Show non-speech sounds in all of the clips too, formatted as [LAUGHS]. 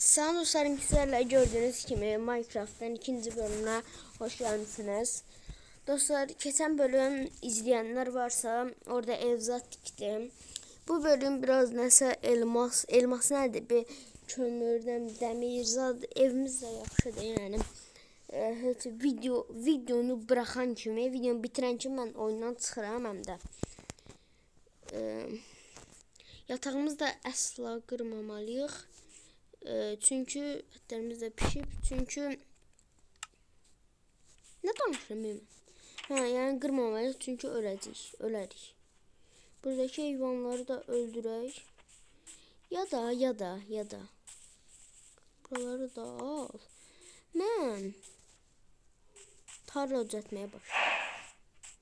Sağ dostlarım sizlerle gördüğünüz gibi Minecraft'tan ikinci bölümüne hoş geldiniz. Dostlar geçen bölüm izleyenler varsa orada evzat diktim. Bu bölüm biraz neyse elmas, elmas nerede bir kömürden demir zat evimiz de yaxşıdır yani. E, heç video videonu bırakan kimi, videonu bitiren kimi ben oyundan çıxıram həm də. E, yatağımızı da əsla qırmamalıyıq. E, çünkü etlerimiz de pişip çünkü ne danışamıyorum? Ha yani kırmamalıyız çünkü öleceğiz, öleriz. Buradaki hayvanları da öldürək. Ya da ya da ya da. Buraları da al. Mən tarla düzəltməyə başlayım.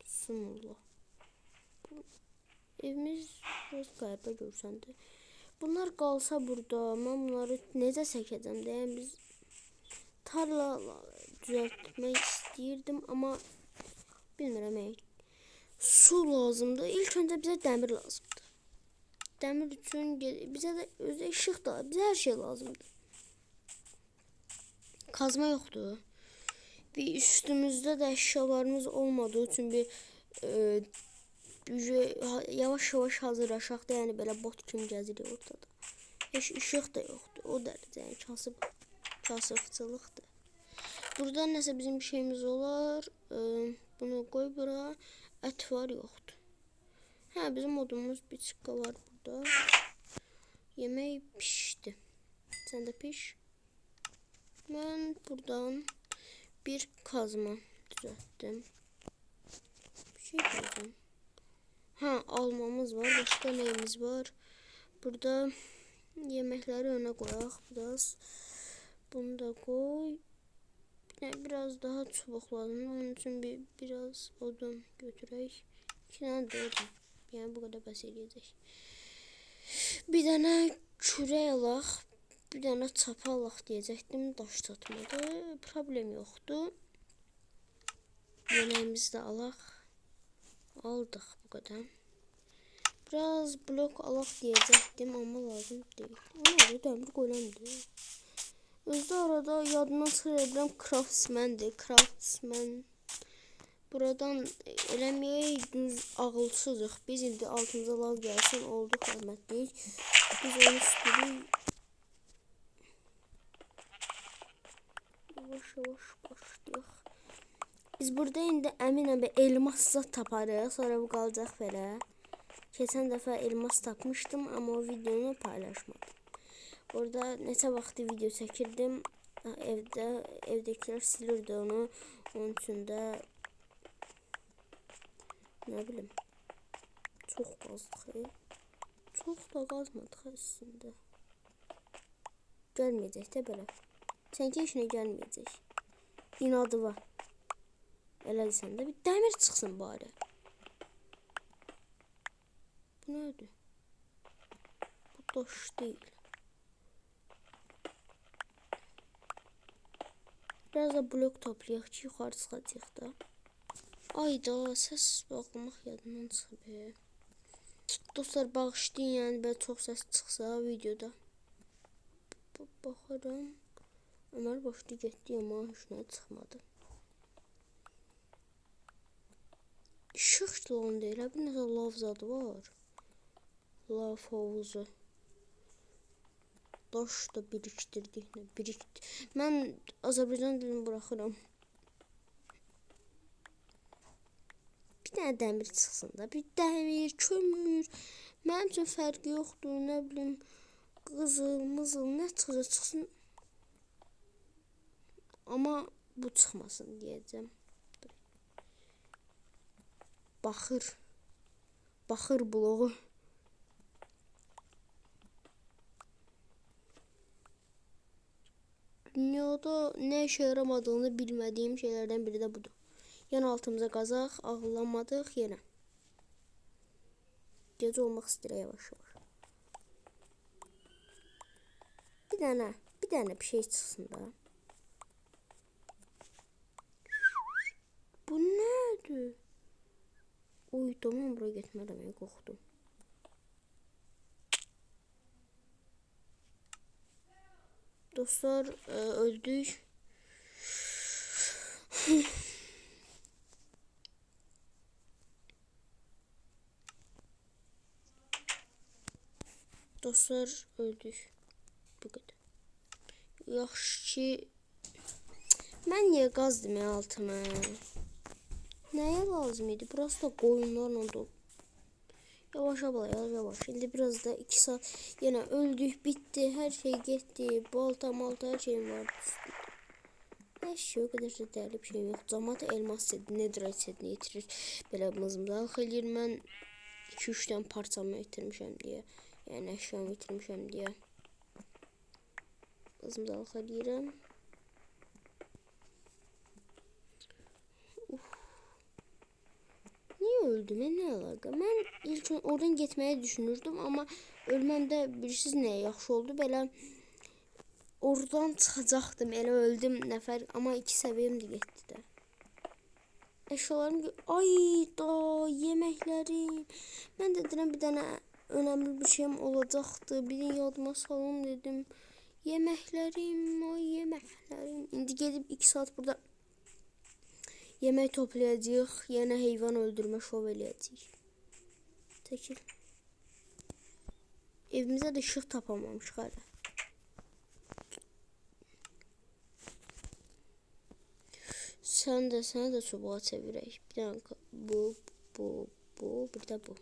Bismillah. Bu evimiz biraz qəribə görsəndi. Bunlar qalsa burada, mən bunları necə çəkəcəm deyə biz tarla düzəltmək istəyirdim, amma bilmirəm. Su lazımdır. İlk öncə bizə dəmir lazımdır. Dəmir üçün bizə də özü işıq da, bizə hər şey lazımdır. Kazma yoxdur. Bir üstümüzdə də əşyalarımız olmadığı üçün bir e, ha- yavaş yavaş hazırlaşaq da, yəni belə bot kimi gəzirik ortada. Heç işıq da yoxdur. O dərəcə yəni kasıb kasıbçılıqdır. Burada nəsə bizim bir şeyimiz olar. Bunu qoy bura. Ət var yoxdur. Hə, bizim odumuz bir çıqqa var burada. Yemək pişdi. Sən də piş. Mən buradan bir kazma düzəltdim. Bir şey diyeceğim. Ha almamız var. Başka neyimiz var? Burada yemekleri öne koyak biraz. Bunu da koy. Biraz daha çubuk lazım. Onun için bir biraz odun götürək. İki tane de. Yani bu kadar bəs eləyəcək. Bir dənə kürək alaq. Bir dənə çapa alaq deyəcəkdim. Daş çatmadı. Problem yoxdur. Yemeğimizi de alaq. Aldık kadar. Biraz blok alaq diyecektim ama lazım değil. Ama demir golemdi. Özde arada yadımdan çıxıram craftsman'dir. Craftsman. Buradan eləməyək düz ağılsızıq. Biz indi altımıza lav gəlsin olduq rəhmətlik. Biz onu istəyirik. Yavaş yavaş. Biz burada indi əminəm bir elmas zat taparıq. Sonra bu qalacaq belə. Keçən dəfə elmas tapmışdım, amma o videonu paylaşmadım. Orada neçə vaxtı video çəkirdim. Evdə evdəkilər silirdi onu. Onun üçün də nə bilim çox qazdıq. e. Çox da qazmadıq əslində. Gəlməyəcək də belə. Sənki işinə gəlməyəcək. İnadı var. Elə desən də bir dəmir çıxsın bari. Bu nədir? Bu daş deyil. Biraz da blok toplayaq ki, yuxarı çıxacaq da. Ayda səs bağlamaq yadımdan çıxıb. Dostlar bağışlayın, yəni belə çox səs çıxsa videoda. Baxıram. Ömər başdı getdi amma heç nə çıxmadı. İşıq lan deyil, bir nəsə lav zadı var. Lav havuzu. Daş da birikdirdik, nə birikdi. Mən Azərbaycan dilini buraxıram. Bir dənə dəmir çıxsın da, bir dəmir, kömür. Mənim üçün fərqi yoxdur, nə bilim, qızıl, mızıl, nə çıxsa çıxsın. Amma bu çıxmasın deyəcəm. Baxır. Baxır bloğu. Dünyada nə işə yaramadığını bilmədiyim şeylərdən biri də budur. Yəni altımıza qazaq, ağıllanmadıq yenə. Gecə olmaq istəyir yavaş-yavaş. Bir dənə, bir dənə bir şey çıxsın da. Bu nədir? Oy, tamam buraya getmərəm, mən qorxdum. Dostlar e, öldük. Dostlar öldük. Bu kadar. Yaxşı ki mən niyə qazdım ya altıma? Nəyə lazım idi? Burası da qoyunlarla dolu. Yavaş abla yavaş yavaş. Şimdi biraz da iki saat yine öldük bitti. Her şey gitti. Balta malta her şeyim vardı. Her şey o kadar da değerli bir şey yok. Zamat elmas seti, netherite setini yitirir. Belə mızımdalıq eləyir. Mən 2-3 dənə parçamı itirmişəm deyə. Yəni əşyamı itirmişəm deyə. Mızımdalıq eləyirəm. Niye öldüm? Ne alaka? Ben ilk oradan gitmeyi düşünürdüm ama ölmem de birisiz ne yaxşı oldu. Belə oradan çıxacaqdım. Elə öldüm nəfər ama iki səviyyəm də getdi də. Eşyalarım gö- ay da yeməklərim. Mən də deyirəm bir dənə önəmli bir şeyim olacaqdı. Bir gün yadıma salım dedim. Yeməklərim, ay yeməklərim. İndi gedib 2 saat burada Yemek toplayacağıq. Yine heyvan öldürme şov eləyəcəyik. Çəkil. Evimizə də işıq tapamamışıq hələ. Sən də, sənə də çubuğa çevirək. Bir dənə bu, bu, bu, bir də bu.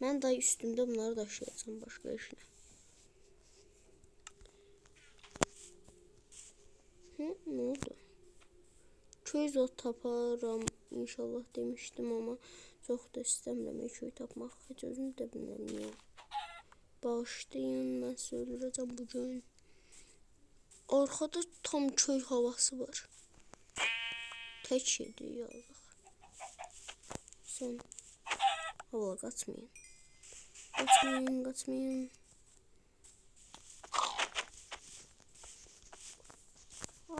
Mən day üstümdə bunları daşıyacağım başqa işlə. Hı, ne oldu? Köy zot taparam inşallah demiştim ama çok da istəmirəm köy tapmaq. Heç özüm də bilmirəm niyə. Bağışlayın, mən öldürəcəm bu gün. Arkada tam köy havası var. Tək yedi yazıq. Sən hava qaçmayın. Qaçmayın, qaçmayın.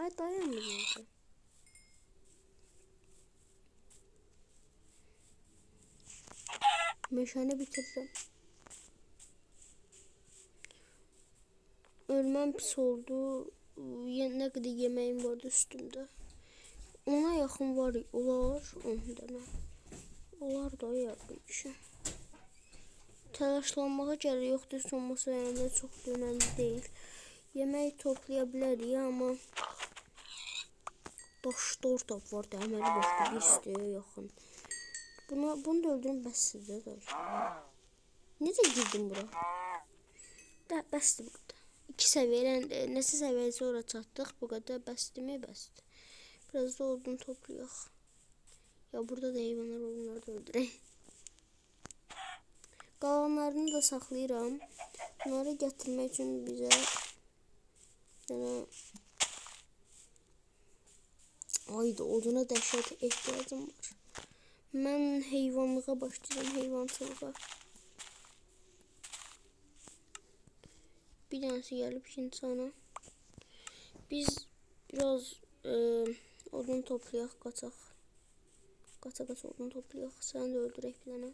Ay dayanmıyorum. Meşane bitirdim. Ölmem pis oldu. Ne kadar yemeğim vardı üstümde. Ona yakın var olar 10 dənə. Olar da yaxşı. Təlaşlanmağa gərək yoxdur. Sonması yanında çox da önəmli deyil. Yemək toplaya bilərik amma daş tortap var da əməli başqa bir istiyor yaxın. Buna, bunu da öldürün bəs sizdə də. Necə girdim bura? Da bəsdir bu qədər. İki səviyyədən e, neçə səviyyəyə sonra çatdıq. Bu qədər bəsdirmi? Bəsdir. Biraz da odun toplayaq. Ya burada da heyvanlar var, onları da öldürək. Qalanlarını da saxlayıram. Bunları gətirmək üçün bizə yəni Ayda oduna dəhşət ehtiyacım var. Mən heyvanlığa başlayacağım, heyvancılığa. Bir tanesi gelip insana. Biz biraz e, odun toplayaq, qaçaq. Qaça qaça odun toplayaq. Səni də öldürək bir dənə.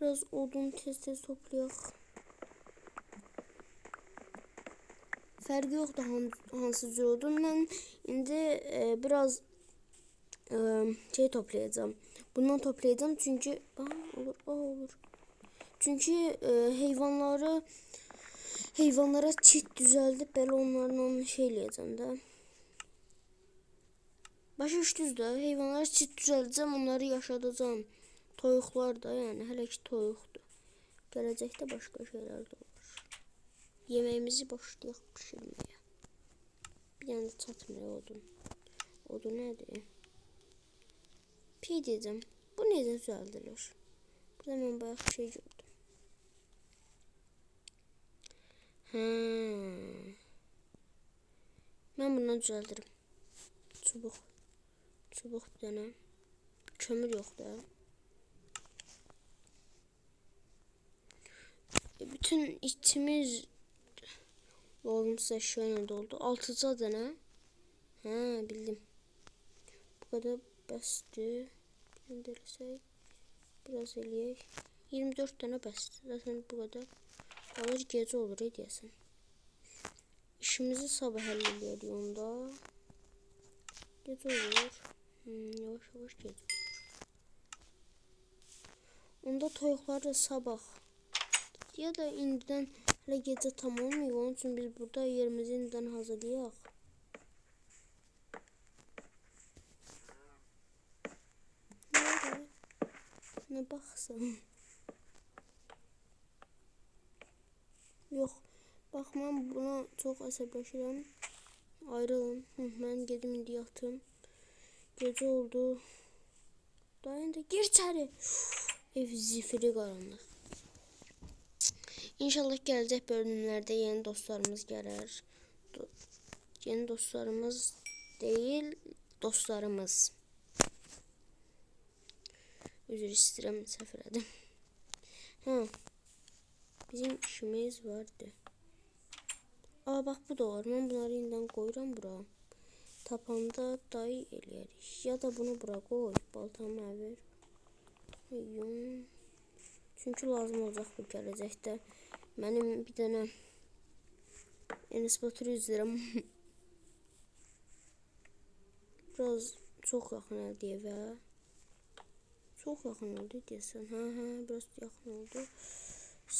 Biraz odun tez-tez toplayaq. Fərqi yoxdur han, hansı cür odun. Mən indi e, biraz e, şey toplayacağım. Bundan toplayacağım çünkü aa, olur, aa, olur. Çünkü e, heyvanları heyvanlara çit düzəldib belə onlarla şey eləyəcəm də. Başa düşdünüz də, heyvanlara çit düzəldəcəm, onları yaşadacağım. Toyuqlar da, yəni hələ ki toyuqdur. Gələcəkdə başqa şeylər də olur. Yemeğimizi başlayaq pişirməyə. Bir də çatmır odun. Odun nədir? Pi diyeceğim. Bu necə düzəldilir? Burada mən bayaq bir şey gördüm. Hə. Mən bundan düzəldirəm. Çubuq. Çubuq bir dənə. Kömür yox da. E, Bütün içimiz lazımsız eşyayla doldu. Altıca dənə. Hə, bildim. Bu kadar bəsdir. Göndərsək biraz eləyək. 24 tane bəs. Zaten bu kadar. Alır gece olur ediyorsun. İşimizi sabah hallediyoruz onda. Gece olur. Hmm, yavaş yavaş gece olur. Onda toyuqları sabah ya da indidən hələ gecə tam olmuyor. Onun üçün biz burada yerimizi indidən hazırlayaq. Ne baxsan? Yox. Bax mən buna çox əsəbləşirəm. Ayrılın. Hı, mən gedim indi yatım. Gecə oldu. Dayan da gir içəri. Ev zifiri qaranlıq. İnşallah gələcək bölümlərdə yeni dostlarımız gələr. Do yeni dostlarımız deyil, dostlarımız. Üzr istəyirəm, səhv elədim. Bizim işimiz vardı. Aa bak bu da var. Ben bunları yeniden koyuram bura. Tapanda dayı eləyərik. Ya da bunu bura koy. Baltamı. Yum. Çünkü lazım olacak bu gələcəkdə. Mənim bir dənə Enes Batur üzrəm. [LAUGHS] Biraz çok yaxın oldu evə. Çok yaxın oldu desən. Hə, hə, biraz yaxın oldu.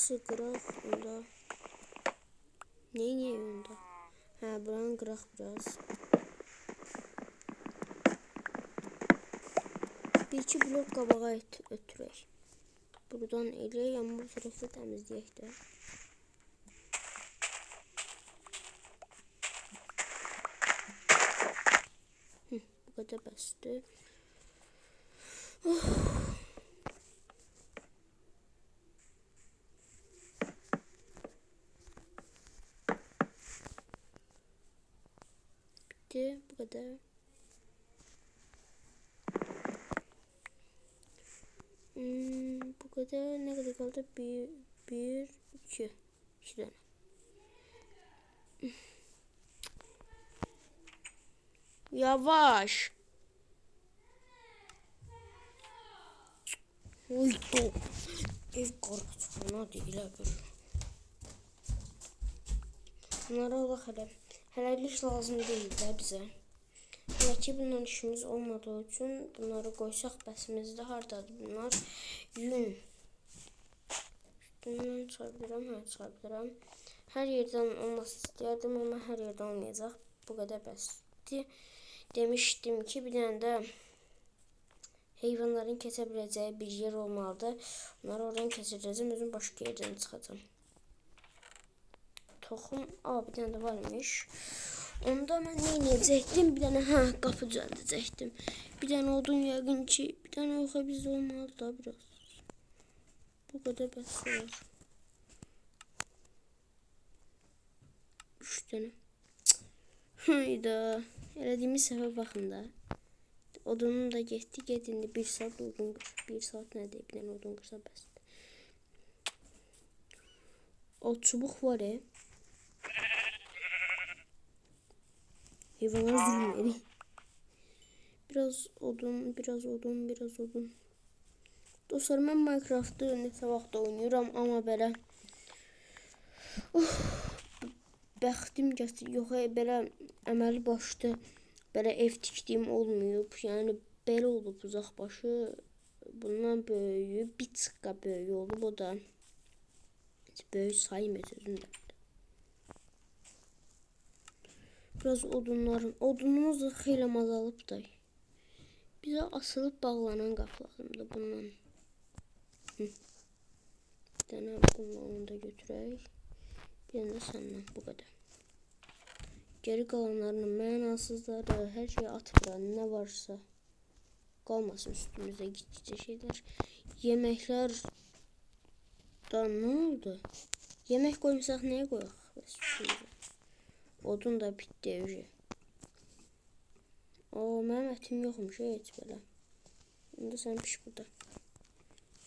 Sıqıraq onda. Neyi niye onda? Ha, buranı qıraq biraz. Bir iki blok qabağa ötürək. Buradan bu tərəfdə təmizləyək də. Hı, bu qədər bəsdir. Oh. Bitti, bu kadar. Hmm, kadar ne kadar kaldı? Bir, bir, iki. İki tane. [CLEARS THROAT] Yavaş. Uydu. Ev qarçana deyilə bir. Bunlara Allah hələ. Hələlik lazım deyil də bizə. Ki bundan işimiz olmadığı üçün bunları qoysaq bəsimizdə hardadır bunlar? Yün. Üstündən çıxa bilirəm, hə, çıxa bilirəm. Hər yerdən olması istəyərdim, amma hər yerdən olmayacaq. Bu qədər bəsdir. Demişdim ki, bir dənə də heyvanların keçə biləcəyi bir yer olmalıdır. Onları oradan keçirəcəm, özüm başqa yerdən çıxacağam. Toxum, a bir dənə də varmış. Onda mən nə edəcəkdim? Bir dənə hə, qapı düzəldəcəkdim. Bir dənə odun ki, bir dənə yoxa bizdə olmalı da biraz. Bu qədər bəs var. Üç dənə. Hayda. Elədiyimiz səhvə baxın da. Odunum da getdi, get indi bir saat odun qır. Bir saat nədir? Bir dənə odun qırsa bəsdir. O çubuq var ya. Hayvanlar zulmleri. Biraz odun, biraz odun, biraz odun. Dostlar ben Minecraft'ı neçə vaxt oynayıram, amma belə oh, bəxtim gətir. Yox, belə əməli başda belə ev tikdiyim olmayıb. Yəni belə olub uzaq başı. Bundan böyüyü, bir çıqqa böyüyü olub o da. Heç böyük saymır özündə. Biraz odunların. Odunumuz da xeyli azalıb da. Bizə asılıb bağlanan qapı lazımdır bundan. Hı. Bir dənə bundan da götürək. Bir dənə səndən bu qədər. Geri qalanlarının mənasızları, hər şeyi atıbıram, nə varsa qalmasın üstümüzdə gittikcə şeylər. Yeməklər da nə oldu? Yemək qoymuşaq nəyə qoyaq? Bəs. Odun da bitti evci. O benim etim yokmuş hiç böyle. Şimdi sen piş burada.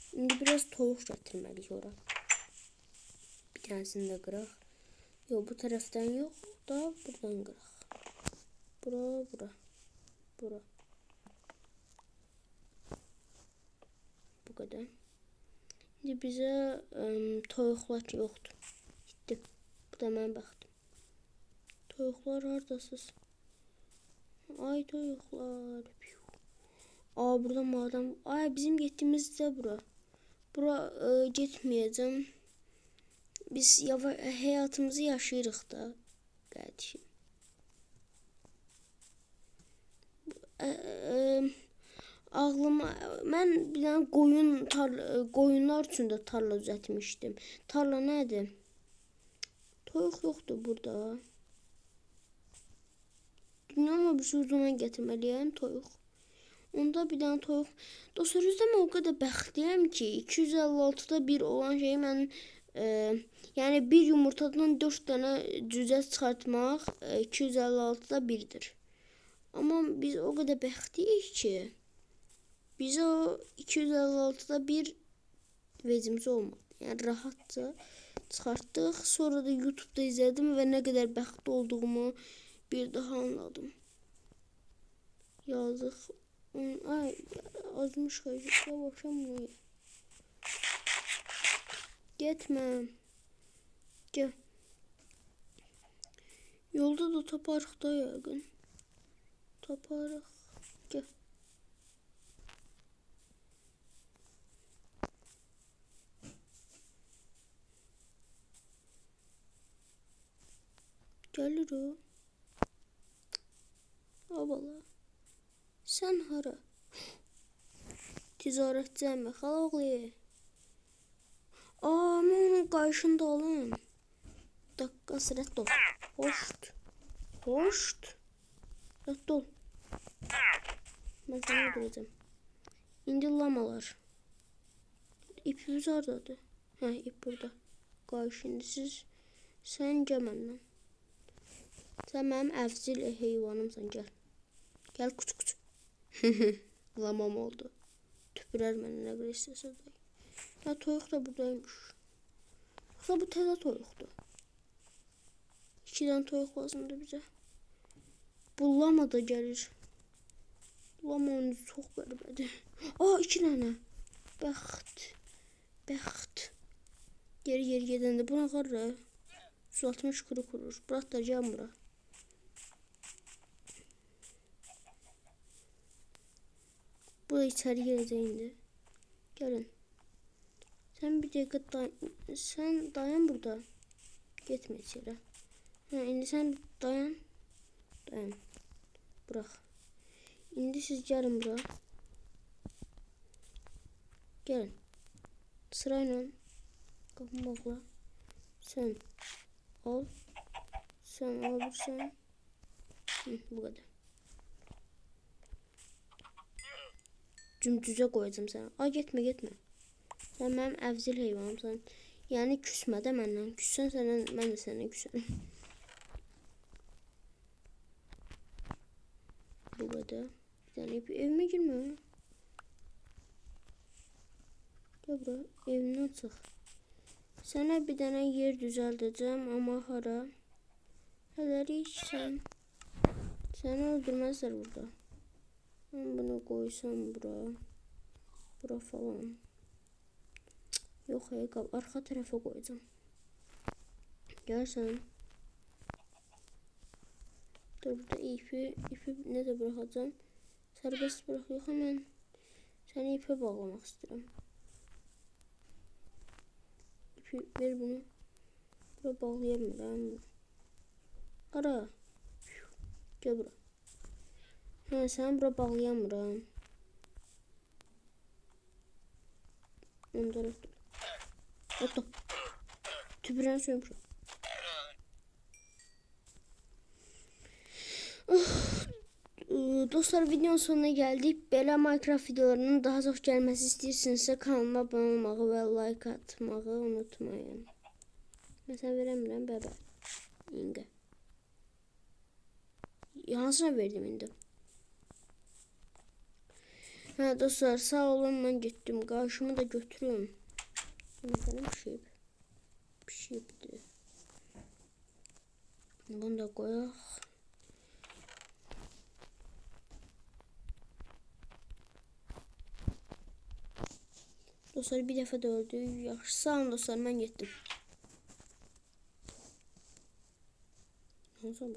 Şimdi biraz tavuk getirmeliyiz ora. Bir tanesini de kırak. Yok bu taraftan yok da buradan kırak. Bura bura. Bura. Bu kadar. İndi bizə ım, toyuqlar yoxdur. Getdi. Bu da mənim bəxtim. Toyuqlar hardasınız? Ay toyuqlar. Aa burada madem. Ay bizim getdiyimiz də bura. Bura e, getməyəcəm. Biz yava həyatımızı yaşayırıq da. Qardaşım. Ə, ə, ağlıma mən bir dənə qoyun tarla, qoyunlar üçün də tarla düzəltmişdim. Tarla nədir? Toyuq yoxdur burada. Dünyanın bir ucundan gətirməliyəm toyuq. Onda bir dənə toyuq. Dostlar, üzdə mən o qədər bəxtliyəm ki, 256-da bir olan şeyi mən e, yəni bir yumurtadan 4 dənə cücə çıxartmaq e, 256-da 1-dir. Amma biz o qədər bəxtliyik ki, bizə o 256-da bir vecimiz olmadı. Yəni rahatca çıxartdıq. Sonra da YouTube-da izlədim və nə qədər bəxtli olduğumu bir daha anladım. Hmm, Ay, azmış xeyir. Yavaşam bunu. Getmə. Gəl. Yolda da taparıq da yəqin. Taparıq. Gəl. Gəlir o. Abala. Sən hara? Ticarətçiyəm, xala oğlu. Aa, mən onun qarşında alım. Dakika rədd ol. Hoşt. Hoşt. Rədd ol. Mən səni öldürəcəm. İndi lamalar. İpimiz hardadır? Hə, ip burada. Qarşı indi siz sən gəl məndən. Sən mənim əvcil heyvanımsan, gəl. Gəl kuç kuç. Lamam oldu. Nə qədər istəsə də. Ya toyuq da buradaymış. Yoxsa bu təzə toyuqdur. İki dənə toyuq lazımdır bizə. Bu lama da gəlir. Lama onu çox qəribədir. [GASPS] Aa, iki dənə. Bəxt. Bəxt. Geri geri gedəndə bu nə qarra? 160 kuru kurur. Bırak da can Bu içeri girecek indi. Gelin. Sen bir dakika day sen dayan burada. Gitme içeri. Ha, indi sen dayan. Dayan. Bırak. İndi siz gelin bura. Gelin. Sırayla. Kapımı bakla. Sen al. Sen alırsan. Hı, bu kadar. Cümcüce koyacağım sana. Ay gitme gitme. Sen benim evcil heyvanımsan. Yani küsme de benden. Küssen senden ben de senden küserim. bu kadar. Bir tane bir evime girme. Gel buraya. Evinden çık. Sana bir tane yer düzelteceğim ama hara. Heleri sen. Seni öldürmezler burada. Ben bunu koysam bura. Bura falan. Yok hayır arka tarafa koyacağım. Gel sen. Dur burada ipi, ipi ne de bırakacağım. Serbest bırakıyor hemen. Seni ipe bağlamak istiyorum. İpi ver bunu. Buraya bağlayamıyorum. Ara. Gel buraya. Ha, sen bura bağlayamıram. Ondan ötürü. Oto. Tüpüren söymüş. Dostlar videonun sonuna geldik. Belə Minecraft videolarının daha çox gəlməsi istəyirsinizsə kanalıma abunə olmağı və like atmağı unutmayın. Məsələn verəmirəm bəbə. İngə. Hansına verdim indi? Ha dostlar sağ olun ben gittim. Karşımı da götürüyorum. Bir şey. Bir şeydi. Bunu da koyak. Dostlar bir dəfə də öldü. Yaxşı, sağ olun dostlar, mən getdim. Hansı oldu?